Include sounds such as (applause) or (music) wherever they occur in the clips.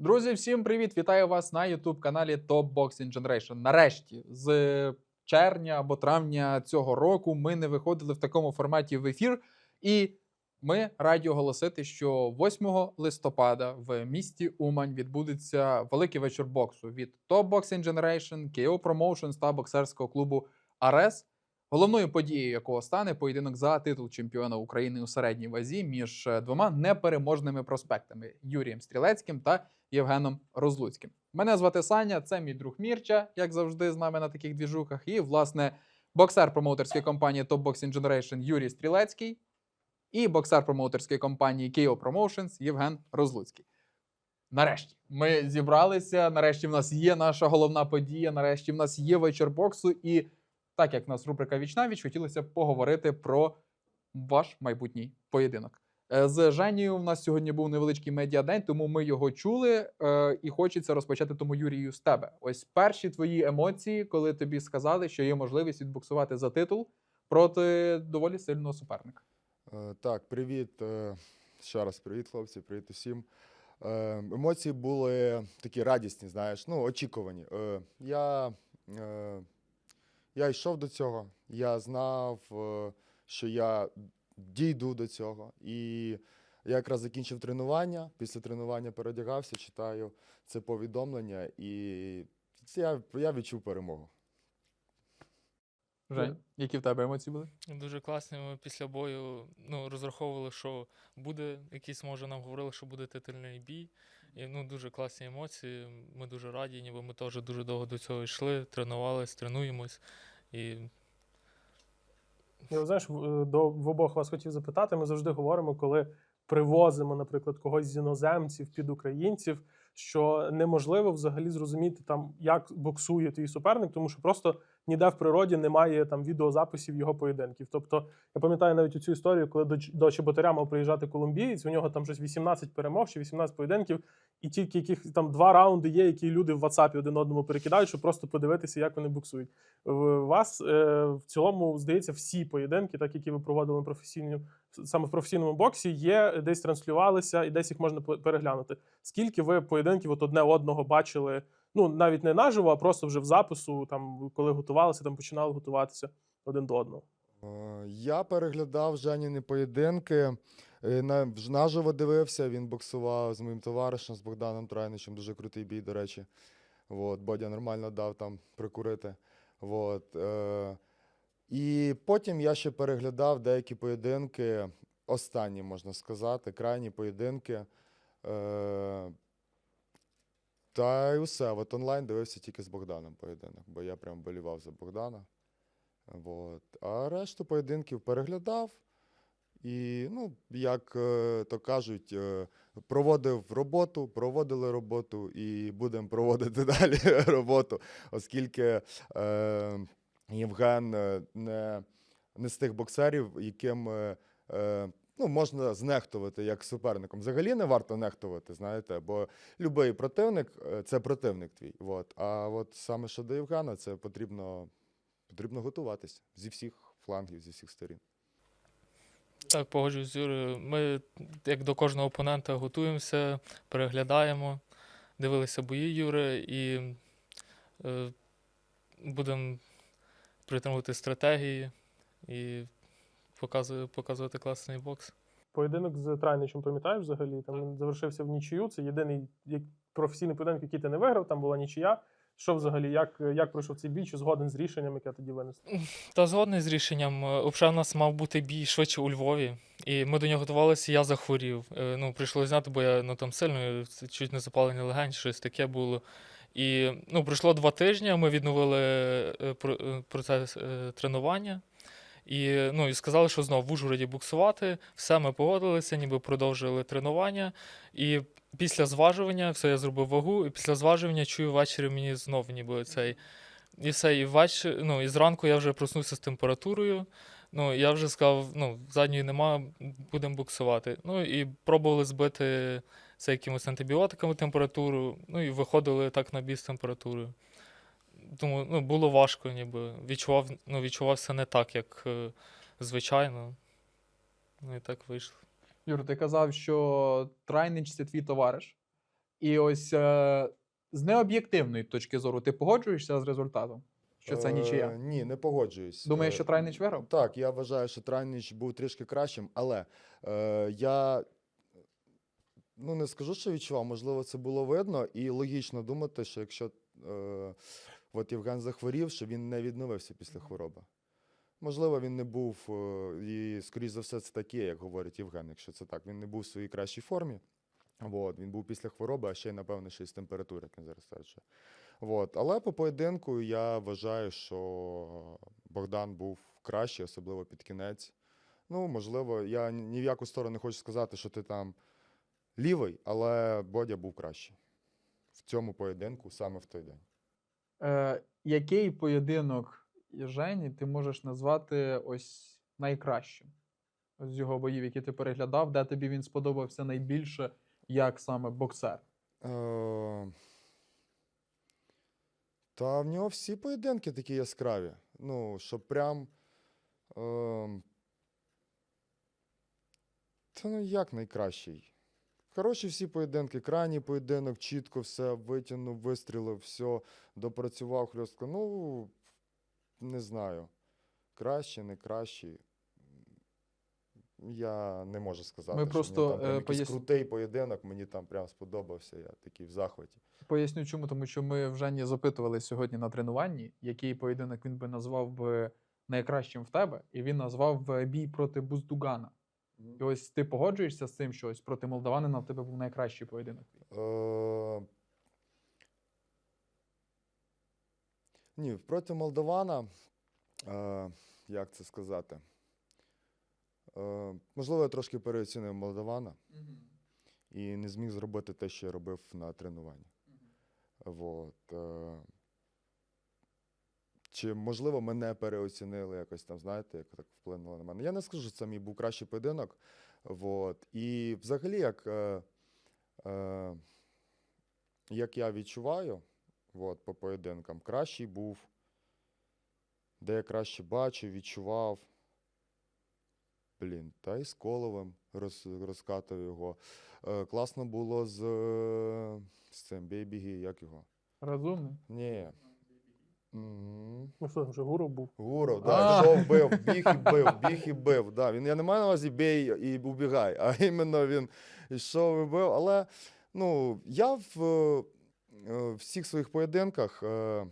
Друзі, всім привіт! Вітаю вас на youtube каналі Top Boxing Generation. Нарешті, з червня або травня цього року ми не виходили в такому форматі в ефір, і ми раді оголосити, що 8 листопада в місті Умань відбудеться великий вечір боксу від Top Boxing Generation, KO Promotions та боксерського клубу Арес. Головною подією якого стане поєдинок за титул чемпіона України у середній вазі між е, двома непереможними проспектами Юрієм Стрілецьким та Євгеном Розлуцьким. Мене звати Саня, це мій друг Мірча, як завжди, з нами на таких двіжухах. І, власне, боксер промоутерської компанії Top Boxing Generation Юрій Стрілецький і боксер промоутерської компанії KO Promotions Євген Розлуцький. Нарешті ми зібралися. Нарешті в нас є наша головна подія. Нарешті в нас є вечір боксу. І так як в нас рубрика Віч на віч, хотілося б поговорити про ваш майбутній поєдинок. Е, З Женією в нас сьогодні був невеличкий медіадень, тому ми його чули. е, І хочеться розпочати тому Юрію з тебе. Ось перші твої емоції, коли тобі сказали, що є можливість відбуксувати за титул проти доволі сильного суперника. Е, Так, привіт. Ще раз привіт, хлопці, привіт усім. Емоції були такі радісні, знаєш, ну, очікувані. Я, я йшов до цього, я знав, що я дійду до цього. І я якраз закінчив тренування. Після тренування переодягався, читаю це повідомлення, і я, я відчув перемогу. Жень, які в тебе емоції були? Дуже класно. Ми після бою ну, розраховували, що буде якийсь, може, нам говорили, що буде титульний бій. І ну, дуже класні емоції. Ми дуже раді, ніби ми теж дуже довго до цього йшли, тренувались, тренуємось. І Я знаєш, в- е, до в обох вас хотів запитати. Ми завжди говоримо, коли привозимо, наприклад, когось з іноземців під українців, що неможливо взагалі зрозуміти там, як боксує твій суперник, тому що просто ніде в природі немає там відеозаписів його поєдинків. Тобто, я пам'ятаю навіть цю історію, коли до, Чеботаря мав приїжджати колумбієць, у нього там щось 18 перемог чи 18 поєдинків, і тільки яких там два раунди є, які люди в WhatsApp один одному перекидають, щоб просто подивитися, як вони боксують. В вас е, в цілому здається всі поєдинки, так які ви проводили на професійному саме в професійному боксі, є десь транслювалися і десь їх можна переглянути. Скільки ви поєдинків от одне одного бачили? Ну навіть не наживо, а просто вже в запису, там коли готувалися, там починали готуватися один до одного. Е, Я переглядав Женіни поєдинки. е, Наживо дивився, він боксував з моїм товаришем, з Богданом Трайничем. Дуже крутий бій, до речі. От, Бодя нормально дав там прикурити. От, е, і потім я ще переглядав деякі поєдинки, останні, можна сказати, крайні поєдинки. Е, та й усе. От онлайн дивився тільки з Богданом поєдинок, бо я прям болівав за Богдана. Вот. А решту поєдинків переглядав. І, ну, як е, то кажуть, е, проводив роботу, проводили роботу і будемо проводити (laughs) далі роботу, оскільки е, Євген е, не, не з тих боксерів, яким е, е, ну, можна знехтувати як суперником. Взагалі не варто нехтувати, знаєте, бо будь-який противник це противник твій. Вот. А от саме що до Євгена, це потрібно Потрібно готуватися зі всіх флангів, зі всіх сторін. так, погоджуюсь з Юрою. Ми, як до кожного опонента, готуємося, переглядаємо, дивилися бої Юри і е, будемо притримувати стратегії і показувати, показувати класний бокс. Поєдинок з Трайничем, пам'ятаєш взагалі? Там він завершився в нічию. Це єдиний як- професійний поєдинок, який ти не виграв. Там була нічия. Що взагалі, як, як пройшов цей бій? Чи згоден з рішенням, яке тоді винесли? Та згодний з рішенням. е, Взагалі, у нас мав бути бій швидше у Львові, і ми до нього готувалися, я захворів. Е, Ну, прийшлося зняти, бо я ну, там сильно, е, чуть не запалення легень, щось таке було. І ну, пройшло два тижні, ми відновили е, е, процес е, тренування. І, ну, і сказали, що знову в Ужгороді буксувати. Все, ми погодилися, ніби продовжили тренування. І після зважування, все, я зробив вагу, і після зважування чую ввечері мені знов ніби цей. І все, і ввечері, ну, і зранку я вже проснувся з температурою. Ну, я вже сказав, ну, задньої нема, будемо буксувати. Ну, і пробували збити це якимось антибіотиками температуру, ну і виходили так на бій з температурою. Тому ну, було важко, ніби відчував, ну, відчувався не так, як е, звичайно. Ну і так вийшло. Юр, ти казав, що Трайнич це твій товариш. І ось е, з необ'єктивної точки зору, ти погоджуєшся з результатом? Що це Е. Ні, не погоджуюсь. Думаєш, Е, що Трайнич виграв? Так, я вважаю, що Трайнич був трішки кращим, але е, я ну, не скажу, що відчував, можливо, це було видно, і логічно думати, що якщо е, от Євген захворів, що він не відновився після хвороби. Можливо, він не був, е, і, скоріш за все, це таке, як говорить Євген, якщо це так. Він не був в своїй кращій формі. От, він був після хвороби, а ще й, напевно, ще й з температури, як він зараз стверджує. От. Але по поєдинку я вважаю, що Богдан був кращий, особливо під кінець. Ну, можливо, я ні ні в яку сторону не хочу сказати, що ти там лівий, але Бодя був кращий в цьому поєдинку саме в той день. Е, який поєдинок Жені ти можеш назвати ось найкращим? З його боїв, які ти переглядав, де тобі він сподобався найбільше, як саме боксер? Е, Та в нього всі поєдинки такі яскраві. Ну, що прям. Е, Та ну як найкращий? Хороші всі поєдинки, крайній поєдинок, чітко все витягнув, вистрілив, все, допрацював хльостко. Ну, не знаю. Краще, не кращий. Я не можу сказати. що мені просто, там прям е, якийсь пояс- крутий поєдинок, мені там прям сподобався. Я такий в захваті. Поясню чому, тому що ми вже не запитували сьогодні на тренуванні, який поєдинок він би назвав би найкращим в тебе, і він назвав бій проти Буздугана. І ось ти погоджуєшся з цим, що ось проти молдаванина в тебе був найкращий поєдинок. Е, Ні, проти Молдавана, е, як це сказати? Е, Можливо, я трошки переоцінив Молдавана і не зміг зробити те, що я робив на тренуванні. Вот. е. Чи, можливо, мене переоцінили якось там, знаєте, як так вплинуло на мене. Я не скажу, що це мій був кращий поєдинок. Вот. І взагалі, як, е, е, як я відчуваю от, по поєдинкам, кращий був, де я краще бачив, відчував. Блін, та й з Коловим роз, розкатав його. Е, класно було з, з цим Бейбігі, як його? Розумний. Ні. Ну що там вже Гуров був? Гуров, да, йшов, бив, біг і бив, біг і бив. Да. Він, я не маю на увазі бій і убігай, а іменно він йшов і бив. Але ну, я в е, всіх своїх поєдинках е,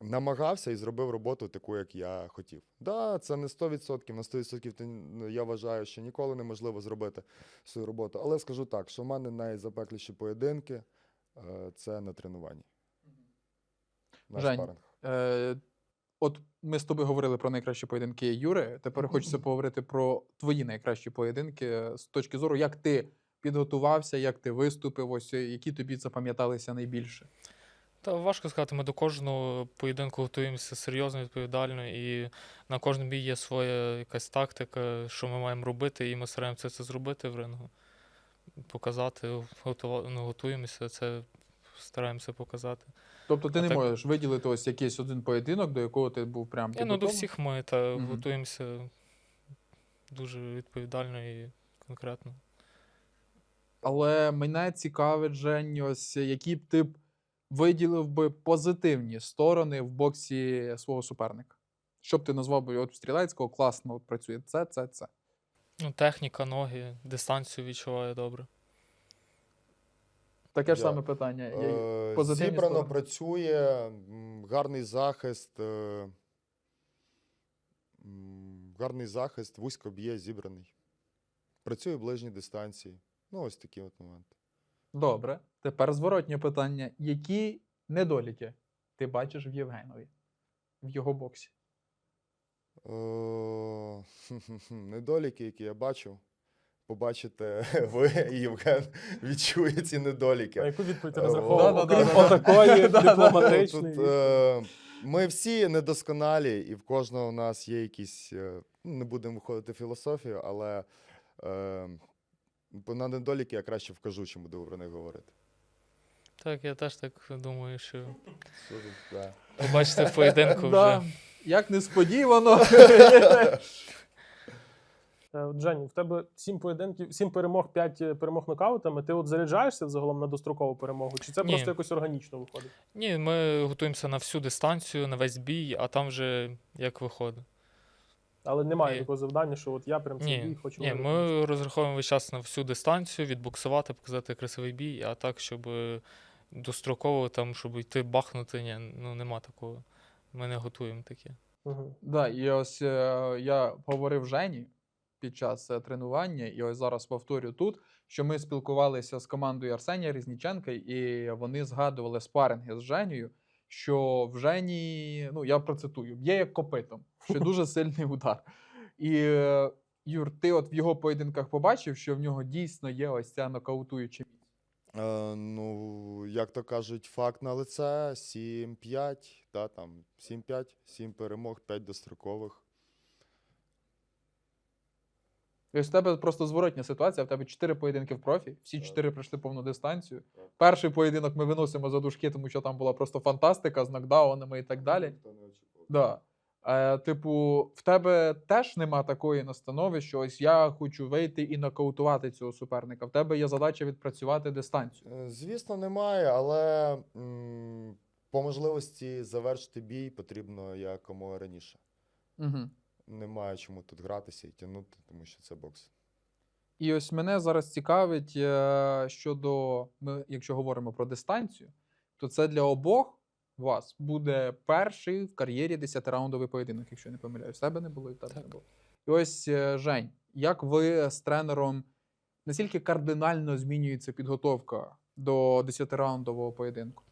намагався і зробив роботу таку, як я хотів. Да, це не 100%, на 100% ну, я вважаю, що ніколи неможливо зробити свою роботу. Але скажу так, що в мене найзапекліші поєдинки е, це на тренуванні. На Жень, спарингах. Е, от ми з тобою говорили про найкращі поєдинки Юри. Тепер хочеться поговорити про твої найкращі поєдинки е, з точки зору, як ти підготувався, як ти виступив, ось е, які тобі запам'яталися найбільше. Та важко сказати, ми до кожного поєдинку готуємося серйозно, відповідально, і на кожен бій є своя якась тактика, що ми маємо робити, і ми стараємося це зробити в рингу. Показати, ну, готуємося, це стараємося показати. Тобто ти А не так- можеш виділити ось якийсь один поєдинок, до якого ти був прям Ні, ну, до всіх ми та Мгм. готуємося дуже відповідально і конкретно. Але мене цікавить, Жень, ось які б ти б виділив би позитивні сторони в боксі свого суперника. Що б ти назвав би от стрілецького класно от працює це, це, це. Ну, техніка, ноги, дистанцію відчуваю добре. Таке ж саме питання. Е, позитивні Зібрано сторони. працює, гарний захист, е, гарний захист, вузько б'є, зібраний. Працює в ближній дистанції. Ну, ось такі от моменти. Добре. Тепер зворотнє питання. Які недоліки ти бачиш в Євгенові, в його боксі? Е, (laughs) Недоліки, які я бачив. Побачите (laughs) ви, і Євген (laughs) відчує ці недоліки. На яку відповідь Е, розраховував? да-да. отакої (laughs) дипломатичної. Е, ми всі недосконалі, і в кожного у нас є якісь. е, ну, не будемо виходити в філософію, але е, на недоліки я краще вкажу, чим буду про них говорити. Так, я теж так думаю, що побачите в поєдинку вже. Як несподівано. Е, от, Жені, в тебе сім поєдинків, сім перемог, п'ять е, перемог нокаутами. Ти от заряджаєшся загалом на дострокову перемогу? Чи це Ні. просто якось органічно виходить? Ні, ми готуємося на всю дистанцію, на весь бій, а там вже як виходить. Але немає Ні. такого завдання, що от я прям цей бій Ні, хочу ні, виграти. ми розраховуємо весь час на всю дистанцію, відбуксувати, показати красивий бій, а так, щоб е, достроково там, щоб йти бахнути, ні, ну нема такого. Ми не готуємо таке. Мгм. Да, і ось е, я говорив Жені під час е, тренування, і ось зараз повторю тут, що ми спілкувалися з командою Арсенія Різніченка, і вони згадували спаринги з Женєю, що в Жені, ну я процитую, б'є як копитом, (laughs) що дуже сильний удар. І е, Юр, ти от в його поєдинках побачив, що в нього дійсно є ось ця нокаутуюча міць. Е, ну, як то кажуть, факт на лице 7-5, да, там 7-5, 7 перемог, 5 дострокових. І ось в тебе просто зворотня ситуація. В тебе чотири поєдинки в профі, всі чотири пройшли повну дистанцію. Перший поєдинок ми виносимо за дужки, тому що там була просто фантастика з нокдаунами і так далі. Да. Е, типу, в тебе теж нема такої настанови, що ось я хочу вийти і нокаутувати цього суперника. В тебе є задача відпрацювати дистанцію. Е, Звісно, немає, але м, по можливості завершити бій потрібно якомога раніше. Угу. Немає чому тут гратися і тягнути, тому що це бокс. І ось мене зараз цікавить е, щодо, ми, якщо говоримо про дистанцію, то це для обох вас буде перший в кар'єрі 10-раундовий поєдинок, якщо я не помиляюсь. В тебе не було і тебе не було. І ось, е, Жень, як ви з тренером, наскільки кардинально змінюється підготовка до 10-раундового поєдинку?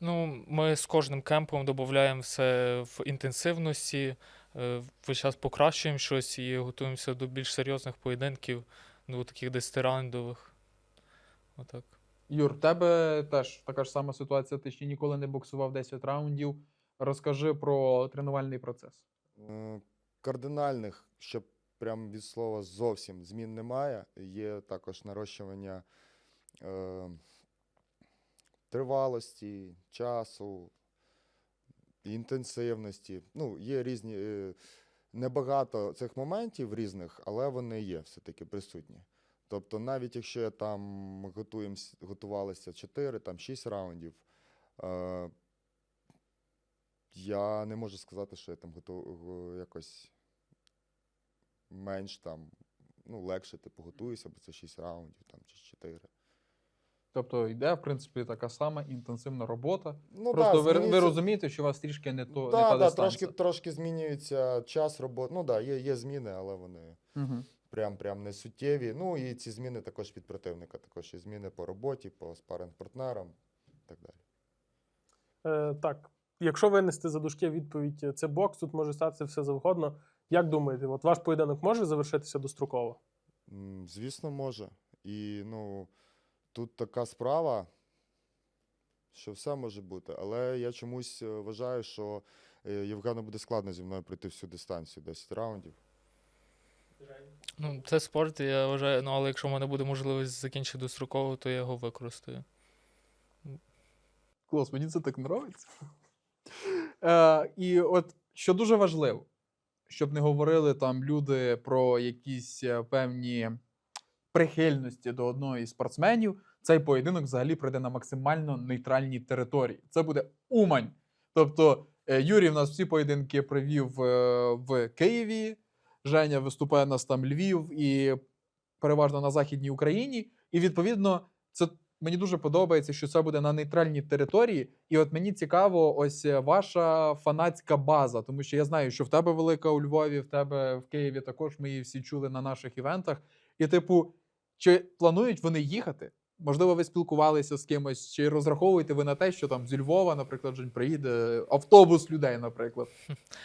Ну, ми з кожним кемпом додаємо все в інтенсивності, весь час покращуємо щось і готуємося до більш серйозних поєдинків, до таких десятираундових. Отак. Юр, в тебе теж така ж сама ситуація, ти ще ніколи не боксував 10 раундів. Розкажи про тренувальний процес. Е, Кардинальних, щоб прям від слова зовсім змін немає. Є також нарощування е, тривалості, часу, інтенсивності. Ну, є різні, е, небагато цих моментів різних, але вони є все-таки присутні. Тобто, навіть якщо я там готувалися 4, там 6 раундів, е, я не можу сказати, що я там готов якось менш там, ну, легше типу готуюся, бо це 6 раундів там, чи 4. Тобто йде, в принципі, така сама інтенсивна робота. Ну, Просто да, ви, ви розумієте, що у вас трішки не то да, не та да, дистанція. трошки, трошки змінюється час роботи. Ну так, да, є, є зміни, але вони Угу. прям, прям не суттєві. Ну і ці зміни також від противника, також є зміни по роботі, по спаринг-партнерам і так далі. Е, так, якщо винести за дужки відповідь, е, це бокс, тут може статися все завгодно. Як думаєте, от ваш поєдинок може завершитися достроково? М, Звісно, може. І ну, тут така справа, що все може бути. Але я чомусь е, вважаю, що е, Євгену буде складно зі мною пройти всю дистанцію 10 раундів. Ну, це спорт, я вважаю, ну але якщо в мене буде можливість закінчити достроково, то я його використаю. Клас, мені це так подобається. Е, і от що дуже важливо, щоб не говорили там люди про якісь е, певні прихильності до одного із спортсменів, цей поєдинок взагалі пройде на максимально нейтральній території. Це буде Умань. Тобто е, Юрій в нас всі поєдинки провів е, в Києві, Женя виступає у нас там Львів і переважно на Західній Україні. І відповідно, це мені дуже подобається, що це буде на нейтральній території. І от мені цікаво, ось е, ваша фанатська база, тому що я знаю, що в тебе велика у Львові, в тебе в Києві також ми її всі чули на наших івентах. І, типу, чи планують вони їхати? Можливо, ви спілкувалися з кимось, чи розраховуєте ви на те, що там зі Львова, наприклад, приїде автобус людей, наприклад.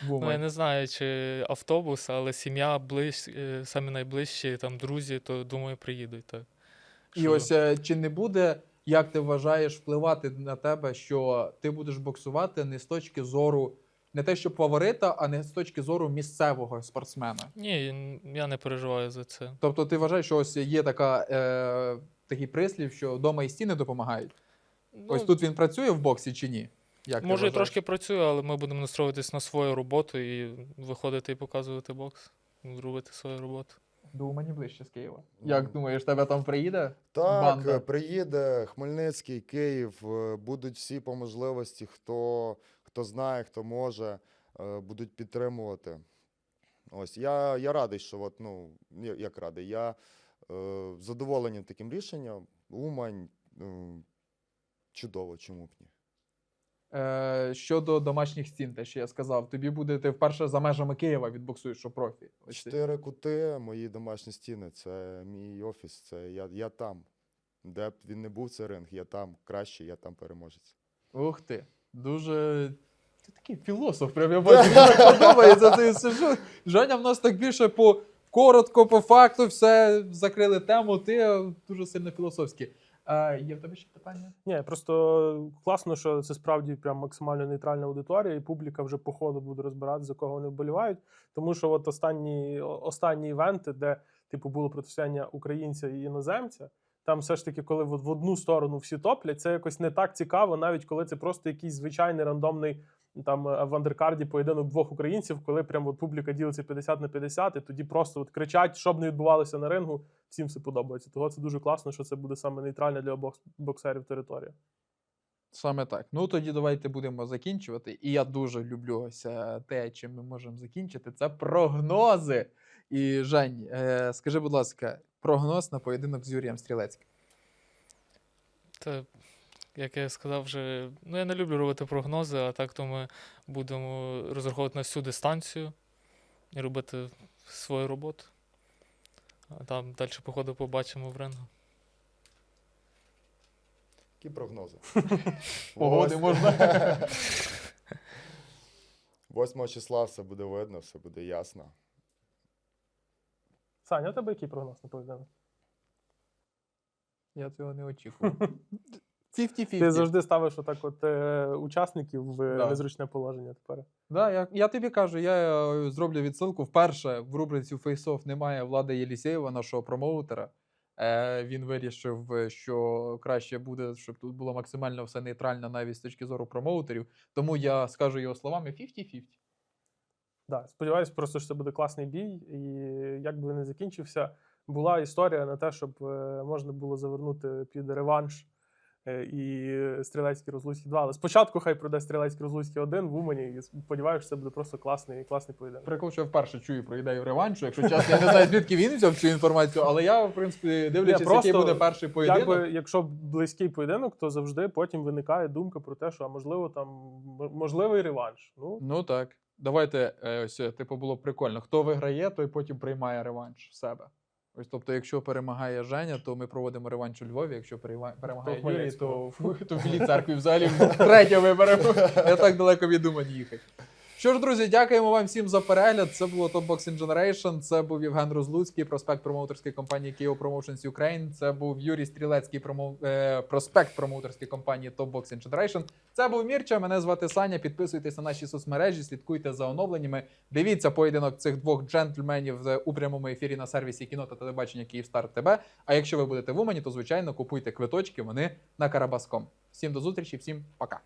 Ну, я не знаю, чи автобус, але сім'я ближ, е, самі найближчі, там друзі, то думаю, приїдуть. Так. І Що- ось е, чи не буде, як ти вважаєш, впливати на тебе, що ти будеш боксувати не з точки зору, не те, що фаворита, а не з точки зору місцевого спортсмена. Ні, я не переживаю за це. Тобто, ти вважаєш, що ось є така, е, такий прислів, що вдома і стіни допомагають. Ось Ну, тут він працює в боксі чи ні? Як Може, і трошки працюю, але ми будемо настроюватись на свою роботу і виходити і показувати бокс, робити свою роботу. до Умані ближче з Києва. Як Ну. думаєш, тебе там приїде? Так, Банда. приїде Хмельницький, Київ, е, будуть всі по можливості, хто, хто знає, хто може, е, будуть підтримувати. Ось я, я радий, що от, ну, як радий, я е, таким рішенням. Умань е, чудово, чому б ні. Е, щодо домашніх стін, те, що я сказав, тобі буде ти вперше за межами Києва відбоксуєш, що профі. Ось. Чотири кути, мої домашні стіни, це мій офіс, це я, я там. Де б він не був, це ринг, я там краще, я там переможець. Ух ти. Дуже. Ти такий філософ, прям я (laughs) бачу, мені так подобається. Ти сижу. Женя в нас так більше по коротко, по факту, все закрили тему. Ти дуже сильно філософський. А, є в тебе ще питання? Ні, просто класно, що це справді прям максимально нейтральна аудиторія, і публіка вже по ходу буде розбирати, за кого вони вболівають. Тому що от останні, останні івенти, де типу було протистояння українця і іноземця, там все ж таки, коли в одну сторону всі топлять, це якось не так цікаво, навіть коли це просто якийсь звичайний рандомний там е, в андеркарді поєдинок двох українців, коли прям от публіка ділиться 50 на 50, і тоді просто от кричать, щоб не відбувалося на рингу, всім все подобається. Того це дуже класно, що це буде саме нейтральна для обох боксерів територія. Саме так. Ну тоді давайте будемо закінчувати. І я дуже люблю ось е, те, чим ми можемо закінчити. Це прогнози. І Жень, е, скажи, будь ласка, прогноз на поєдинок з Юрієм Стрілецьким. Та, як я сказав вже, ну я не люблю робити прогнози, а так то ми будемо розраховувати на всю дистанцію і робити свою роботу. А там далі, по ходу, побачимо в рингу. Які прогнози? (laughs) Погоди можна. (laughs) 8 числа все буде видно, все буде ясно. Саня, у тебе який прогноз на поєдинок? Я цього не очікував. (laughs) 50-50. Ти завжди ставиш отак от е, учасників в Да. незручне положення тепер. Да, я, я тобі кажу, я е, зроблю відсилку. Вперше в рубриці Face-Off немає Влада Єлісєєва, нашого промоутера. Е, він вирішив, е, що краще буде, щоб тут було максимально все нейтрально навіть з точки зору промоутерів. Тому я скажу його словами 50-50. Да, сподіваюсь, просто що це буде класний бій, і як би він не закінчився, була історія на те, щоб е, можна було завернути під реванш е, і стрілецький розлуцький 2. Але спочатку хай пройде стрілецький розлуцький 1 в Умані, і сподіваюся, що це буде просто класний, класний поєдинок. Прикол, що я вперше чую про ідею реваншу. Якщо чесно, я не знаю, звідки він взяв цю інформацію, але я, в принципі, дивлячись, просто який буде перший поєдинок. Якби, якщо близький поєдинок, то завжди потім виникає думка про те, що а можливо там можливий реванш. Ну Ну так. Давайте е, ось, е, типу, було б прикольно. Хто виграє, той потім приймає реванш в себе. Ось, тобто, якщо перемагає Женя, то ми проводимо реванш у Львові. Якщо перема- перемагає То Юрій, то, то в Білій церкві взагалі (laughs) третє виберемо. (laughs) Я так далеко від Умані їхати. Що ж, друзі, дякуємо вам всім за перегляд. Це було Top Boxing Generation. Це був Євген Розлуцький, проспект промоутерської компанії Kio Promotions Ukraine. Це був Юрій Стрілецький, промо... е, проспект промоутерської компанії Top Boxing Generation. Це був Мірча. Мене звати Саня. Підписуйтесь на наші соцмережі, слідкуйте за оновленнями. Дивіться поєдинок цих двох джентльменів з- у прямому ефірі на сервісі кіно та телебачення Київстар ТБ. А якщо ви будете в Умані, то звичайно купуйте квиточки. Вони на Карабаском. Всім до зустрічі, всім пока.